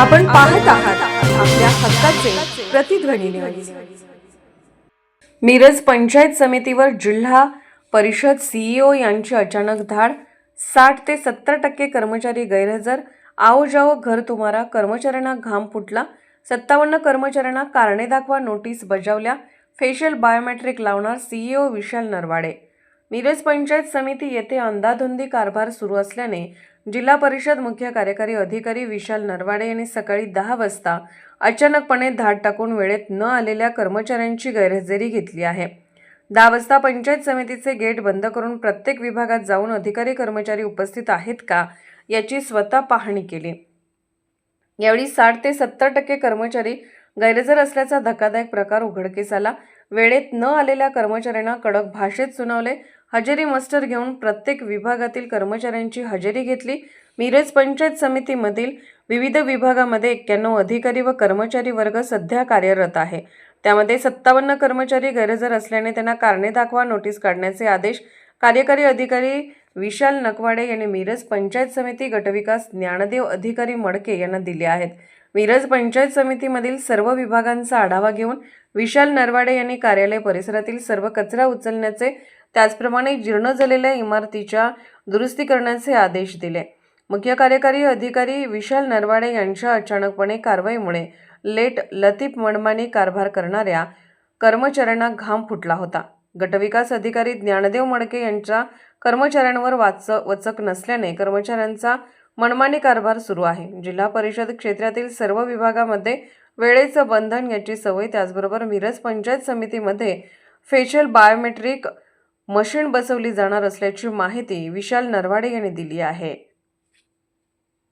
आपण पाहत आहात आपल्या हक्काचे प्रतिध्वनी न्यूज मिरज पंचायत समितीवर जिल्हा परिषद सीईओ यांची अचानक धाड. साठ ते सत्तर टक्के कर्मचारी गैरहजर. आओ जाओ घर तुम्हारा कर्मचाऱ्यांना घाम फुटला. सत्तावन्न कर्मचाऱ्यांना कारणे दाखवा नोटीस बजावल्या. फेशियल बायोमेट्रिक लावणार सीईओ विशाल नरवाडे. मिरज पंचायत समिती येथे अंदाधुंदी कारभार सुरू असल्याने जिल्हा परिषद मुख्य कार्यकारी अधिकारी विशाल नरवाडे यांनी सकाळी दहा वाजता अचानकपणे धाड टाकून वेळेत न आलेल्या कर्मचाऱ्यांची गैरहजेरी घेतली आहे. दहा वाजता पंचायत समितीचे गेट बंद करून प्रत्येक विभागात जाऊन अधिकारी कर्मचारी उपस्थित आहेत का याची स्वतः पाहणी केली. यावेळी साठ ते सत्तर टक्के कर्मचारी गैरहजर असल्याचा धक्कादायक प्रकार उघडकीस आला. वेळेत न आलेल्या कर्मचाऱ्यांना कडक भाषेत सुनावले. हजेरी मस्टर घेऊन प्रत्येक विभागातील कर्मचाऱ्यांची हजेरी घेतली. मिरज पंचायत समितीमधील विविध विभागामध्ये एक्क्याण्णव अधिकारी व कर्मचारी वर्ग सध्या कार्यरत आहे. त्यामध्ये सत्तावन्न कर्मचारी गैरहजर असल्याने त्यांना कारणे दाखवा नोटीस काढण्याचे आदेश कार्यकारी अधिकारी विशाल नकवाडे यांनी मिरज पंचायत समिती गटविकास ज्ञानदेव अधिकारी मडके यांना दिले आहेत. मिरज पंचायत समितीमधील सर्व विभागांचा आढावा घेऊन विशाल नरवाडे यांनी कार्यालय परिसरातील सर्व कचरा उचलण्याचे त्याचप्रमाणे जीर्ण झालेल्या इमारतीच्या दुरुस्ती करण्याचे आदेश दिले. मुख्य कार्यकारी अधिकारी विशाल नरवाडे यांच्या अचानकपणे कारवाईमुळे लेट लतीफ मनमानी कारभार करणाऱ्या कर्मचाऱ्यांना घाम फुटला होता. गटविकास अधिकारी ज्ञानदेव मडके यांच्या कर्मचाऱ्यांवर वाच वचक नसल्याने कर्मचाऱ्यांचा मनमानी कारभार सुरू आहे. जिल्हा परिषद क्षेत्रातील सर्व विभागामध्ये वेळेचं बंधन याची सवय त्याचबरोबर मिरज पंचायत समितीमध्ये फेशियल बायोमेट्रिक मशीन बसवली जाणार असल्याची माहिती विशाल नरवाडे यांनी दिली आहे.